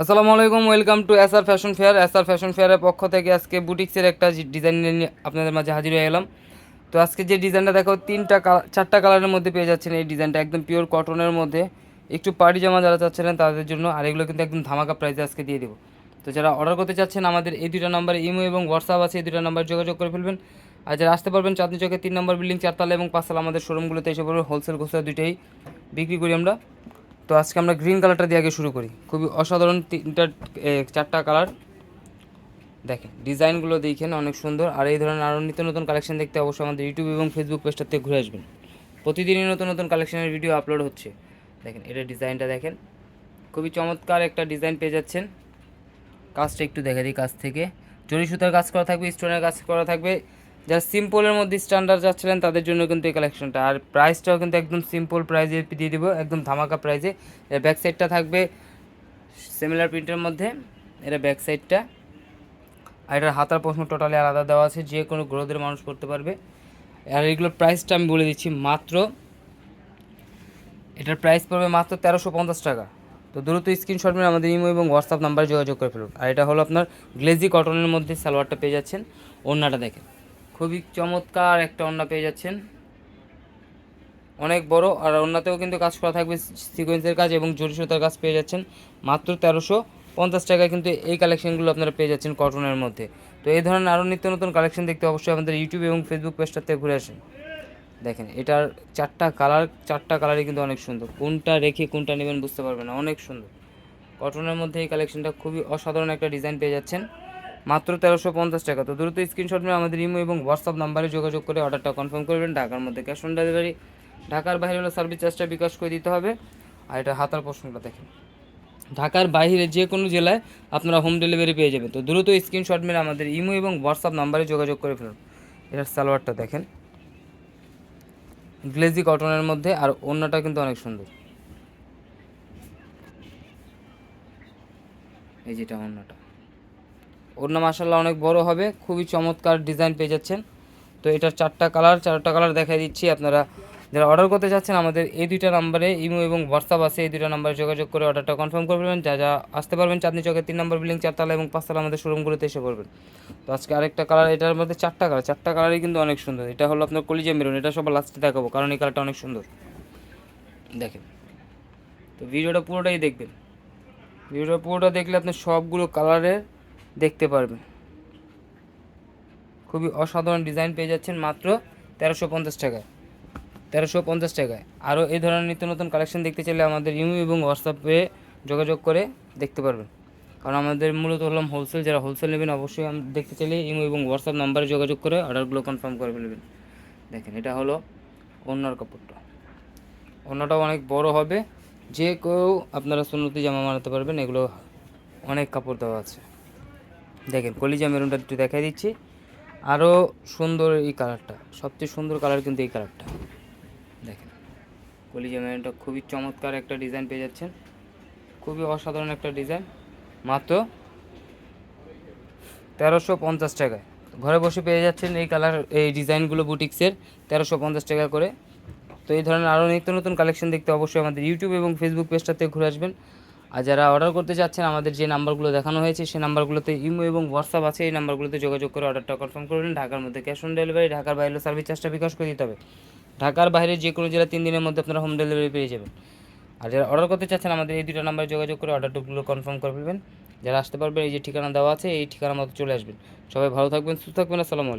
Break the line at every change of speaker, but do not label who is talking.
আসসালামু আলাইকুম, welcome to SR fashion fair. SR fashion ফেয়ারের পক্ষ থেকে আজকে বুটিক্সের একটা ডিজাইন নিয়ে আপনাদের মাঝে হাজির হয়ে গেলাম। তো আজকে যে ডিজাইনটা দেখো, তিনটা চারটা কালারের মধ্যে পেয়ে যাচ্ছেন এই ডিজাইনটা, একদম পিওর কটনের মধ্যে। একটু পার্টি জামা যারা চাচ্ছিলেন তাদের জন্য আর এগুলো কিন্তু একদম ধামাকা প্রাইসে আজকে দিয়ে দেবো। তো যারা অর্ডার করতে চাচ্ছেন, আমাদের এই দুটো নাম্বারে ইমো এবং হোয়াটসঅ্যাপ আছে, এই দুটো নাম্বার যোগাযোগ করে ফেলবেন। আর যারা আসতে পারবেন চাঁদনি চকে তিন নম্বর বিল্ডিং চারতলা এবং পাঁচতলা আমাদের শোরুমগুলোতে এসে পড়বে হোলসেল খুচরা দুইটাই। বিক্রি করি আমরা। তো আজকে আমরা গ্রিন কালারটা দিয়ে আগে শুরু করি। খুবই অসাধারণ তিনটা চারটা কালার দেখেন ডিজাইনগুলো দেখেন, অনেক সুন্দর। আর এই ধরনের আরও নিত্য নতুন কালেকশন দেখতে অবশ্যই আমাদের ইউটিউব এবং ফেসবুক পেজটাতে ঘুরে আসবেন। প্রতিদিনই নতুন নতুন কালেকশনের ভিডিও আপলোড হচ্ছে। দেখেন, এটা ডিজাইনটা দেখেন। খুবই চমৎকার একটা ডিজাইন পেয়ে যাচ্ছেন। কাজটা একটু দেখে দিই কাজ থেকে। জরি সুতার কাজ করা থাকবে স্টোনের কাজ করা থাকবে। যারা সিম্পলের মধ্যে স্ট্যান্ডার্ড যাচ্ছিলেন তাদের জন্য কিন্তু এই কালেকশনটা আর প্রাইসটাও কিন্তু একদম সিম্পল প্রাইজে দিয়ে দিব, একদম ধামাকা প্রাইজে এর ব্যাক সাইডটা থাকবে সিমিলার প্রিন্টের মধ্যে। এটা ব্যাক সাইডটা আর এটার হাতার প্রশ্ন টোটালি আলাদা দেওয়া আছে, যে কোনো গ্রোথের মানুষ করতে পারবে। আর এগুলোর প্রাইসটা আমি বলে দিচ্ছি মাত্র, এটার প্রাইস পড়বে মাত্র তেরোশো পঞ্চাশ টাকা। তো দ্রুত স্ক্রিনশট মেরে আমাদের ইমো এবং হোয়াটসঅ্যাপ নাম্বারে যোগাযোগ করে ফেলুন। আর এটা হলো আপনার গ্লেজি কটনের মধ্যে সালোয়ারটা পেয়ে যাচ্ছেন, ওড়নাটা দেখেন। খুবই চমৎকার একটা ওড়না পেয়ে যাচ্ছেন। অনেক বড়, আর ওড়নাতেও কিন্তু কাজ করা থাকবে সিকোয়েন্সের কাজ এবং জরি সুতার কাজ পেয়ে যাচ্ছেন। মাত্র তেরোশো পঞ্চাশ টাকায় কিন্তু এই কালেকশনগুলো আপনারা পেয়ে যাচ্ছেন কটনের মধ্যে। তো এই ধরনের আরও নিত্য নতুন কালেকশন দেখতে অবশ্যই আমাদের ইউটিউব এবং ফেসবুক পেজটাতে ঘুরে আসেন। দেখেন, এটার চারটা কালার চারটা কালারই কিন্তু অনেক সুন্দর। কোনটা রেখে কোনটা নেবেন বুঝতে পারবেন না, অনেক সুন্দর। কটনের মধ্যে এই কালেকশনটা খুবই অসাধারণ একটা ডিজাইন পেয়ে যাচ্ছেন। মাত্র তেরোশো পঞ্চাশ টাকা। তো দ্রুত স্ক্রিনশট নিয়ে আমাদের ইমো এবং হোয়াটসঅ্যাপ নাম্বারে যোগাযোগ করে অর্ডারটা কনফার্ম করবেন। ঢাকার মধ্যে ক্যাশ অন ডেলিভারি ঢাকার বাইরে হলে সার্ভিস চার্জটা বিকাশ করে দিতে হবে। আর এটা হাতার প্রশ্নটা দেখেন। ঢাকার বাইরে যে কোনো জেলায় আপনারা হোম ডেলিভারি পেয়ে যাবেন। তো দ্রুত স্ক্রিনশট মেরে আমাদের ইমো এবং হোয়াটসঅ্যাপ নাম্বারে যোগাযোগ করে ফেলুন। এটার সালোয়ারটা দেখেন। গ্লেজি কটনের মধ্যে আর অন্যটা কিন্তু অনেক সুন্দর। এই যেটা অন্যটা। ওড়না মাসাল্লাহ অনেক বড় হবে, খুবই চমৎকার ডিজাইন পেয়ে যাচ্ছেন। তো এটার চারটা কালার চারটা কালার দেখাই দিচ্ছি আপনারা। যারা অর্ডার করতে চাচ্ছেন আমাদের এই দুইটা নাম্বারে ইমো এবং হোয়াটসঅ্যাপ আছে, এই দুইটা নাম্বারে যোগাযোগ করে অর্ডারটা কনফার্ম করবেন যা যা আসতে পারবেন চাঁদনি চকের তিন নম্বর বিল্ডিং চারতলা এবং পাঁচতলা আমাদের শোরুমগুলোতে এসে পড়বেন। তো আজকে আরেকটা কালার এটার মধ্যে চারটা কালার চারটা কালারই কিন্তু অনেক সুন্দর। এটা হলো আপনার কলিজা মেরুন, এটা সবার লাস্টে দেখাবো, কারণ এই কালারটা অনেক সুন্দর। দেখেন। তো ভিডিওটা পুরোটাই দেখবেন। ভিডিওটা পুরোটা দেখলে আপনি সবগুলো কালারের দেখতে পারবেন। খুবই অসাধারণ ডিজাইন পেয়ে যাচ্ছেন মাত্র তেরোশো পঞ্চাশ টাকায়। তেরোশো পঞ্চাশ টাকায়। আরও এই ধরনের নিত্য নতুন কালেকশন দেখতে চাইলে আমাদের ইমো এবং হোয়াটসঅ্যাপে যোগাযোগ করে দেখতে পারবেন। কারণ আমাদের মূলত হলাম হোলসেল যারা হোলসেল নেবেন অবশ্যই আম- দেখতে চাইলে ইমো এবং হোয়াটসঅ্যাপ নাম্বারে যোগাযোগ করে অর্ডারগুলো কনফার্ম করে ফেলবেন। দেখেন, এটা হলো অন্যার কাপড়টা। অন্যটাও অনেক বড় হবে। যে কেউ আপনারা সুন্নতি জামা বানাতে পারবেন, এগুলো অনেক কাপড় দেওয়া আছে। দেখেন, কলিজা মেরুনটা একটু দেখাই দিচ্ছি। আরও সুন্দর এই কালারটা, সবচেয়ে সুন্দর কালার কিন্তু এই কালারটা। দেখেন, কলিজা মেরুনটা খুবই চমৎকার একটা ডিজাইন পেয়ে যাচ্ছেন। খুবই অসাধারণ একটা ডিজাইন। মাত্র তেরোশো পঞ্চাশ টাকায়। ঘরে বসে পেয়ে যাচ্ছেন এই কালার, এই ডিজাইনগুলো বুটিক্সের, তেরোশো পঞ্চাশ টাকা করে। তো এই ধরনের আরও নিত্য নতুন কালেকশন দেখতে অবশ্যই আমাদের ইউটিউব এবং ফেসবুক পেজটাতে ঘুরে আসবেন। আর যারা অর্ডার করতে চাচ্ছেন আমাদের যে নাম্বারগুলো দেখানো হয়েছে, সেই নাম্বারগুলোতে ইমো এবং হোয়াটসঅ্যাপ আছে। এই নাম্বারগুলোতে যোগাযোগ করে অর্ডারটা কনফার্ম করবেন ঢাকার মধ্যে ক্যাশ অন ডেলিভারি ঢাকার বাইরে সার্ভিস চার্জটা বিকাশ করে দিতে হবে। ঢাকার বাইরে যে কোনো জেলা তিন দিনের মধ্যে আপনারা হোম ডেলিভারি পেয়ে যাবেন। আর যারা অর্ডার করতে চাচ্ছেন, আমাদের এই দুটো নাম্বারে যোগাযোগ করে অর্ডারগুলো কনফার্ম করে ফেলবেন। যারা আসতে পারবেন, এই যে ঠিকানা দেওয়া আছে, এই ঠিকানা মতো চলে আসবেন। সবাই ভালো থাকবেন, সুস্থ থাকবেন। আসসালামু আলাইকুম।